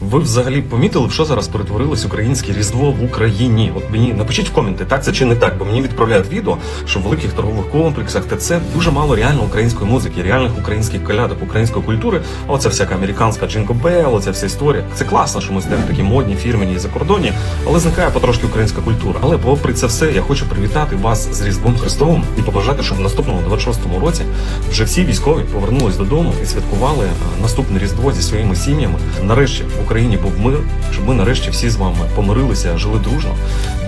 Ви взагалі помітили, що зараз перетворилось українське різдво в Україні? От мені напишіть в коменти, так це чи не так, бо мені відправляють відео, що в великих торгових комплексах ТЦ дуже мало реально української музики, реальних українських колядок, української культури. Оце всяка американська Джинко Белл, оця вся історія. Це класно, що ми стаємо такі модні, фірмені і закордонні, але зникає потрошки українська культура. Але попри це все, я хочу привітати вас з Різдвом Христовим і побажати, щоб в наступному 26-му році вже всі військові повернулись додому і святкували е, наступне Різдво зі своїми сім'ями. Нарешті Україні був мир, щоб ми нарешті всі з вами помирилися, жили дружно.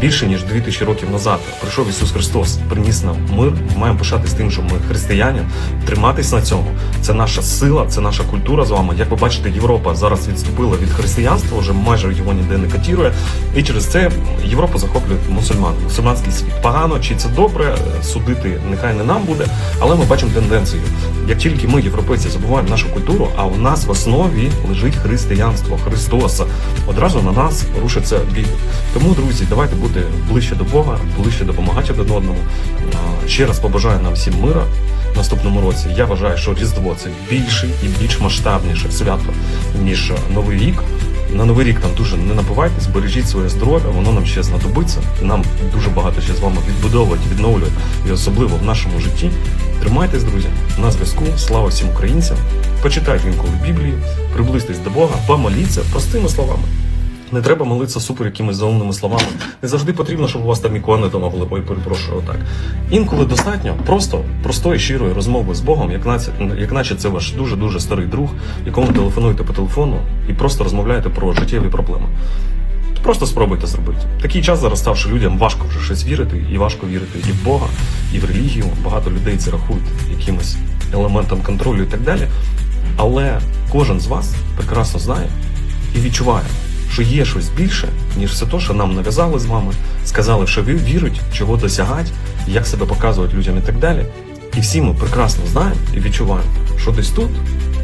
Більше ніж 2000 років назад прийшов Ісус Христос, приніс нам мир. Ми маємо пишатись тим, що ми християни, триматись на цьому. Це наша сила, це наша культура з вами. Як ви бачите, Європа зараз відступила від християнства, вже майже його ніде не катірує. І через це Європу захоплюють мусульмани, мусульманський світ. Погано чи це добре, судити нехай не нам буде, але ми бачимо тенденцію. Як тільки ми, європейці, забуваємо нашу культуру, а у нас в основі лежить християнство, Христос, одразу на нас рушиться біль. Тому, друзі, давайте бути ближче до Бога, ближче допомагати один одному. Ще раз побажаю нам всім мира в наступному році. Я вважаю, що Різдво це більше і більш масштабніше свято, ніж Новий рік. На новий рік там дуже не напивайтесь, бережіть своє здоров'я, воно нам ще знадобиться. Нам дуже багато ще з вами відбудовувати, відновлювати, і особливо в нашому житті. Тримайтесь, друзі, на зв'язку. Слава всім українцям. Почитайте інколи Біблію, приблизьтесь до Бога, помоліться простими словами. Не треба молитися супер якимись заумними словами. Не завжди потрібно, щоб у вас там ікони дома були, ой, перепрошую, отак. Інколи достатньо просто простої щирої розмови з Богом, як наче, як наче це ваш дуже дуже старий друг, якому телефонуєте по телефону і просто розмовляєте про життєві проблеми. Просто спробуйте зробити. Такий час зараз став, що людям важко вже щось вірити, і важко вірити і в Бога, і в релігію. Багато людей це рахують якимось елементом контролю і так далі. Але кожен з вас прекрасно знає і відчуває, що є щось більше, ніж все те, що нам нав'язали з вами, сказали, що ви вірять, чого досягати, як себе показувати людям і так далі. І всі ми прекрасно знаємо і відчуваємо, що десь тут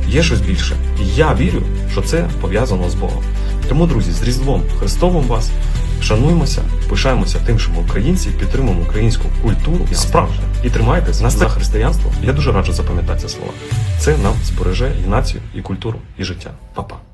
є щось більше. І я вірю, що це пов'язано з Богом. Тому, друзі, з Різдвом Христовим вас шануємося, пишаємося тим, що ми українці, підтримуємо українську культуру і справжнє. І тримайтесь нас за християнство. Я дуже раджу запам'ятати ці слова. Це нам збереже і націю, і культуру, і життя. Па-па.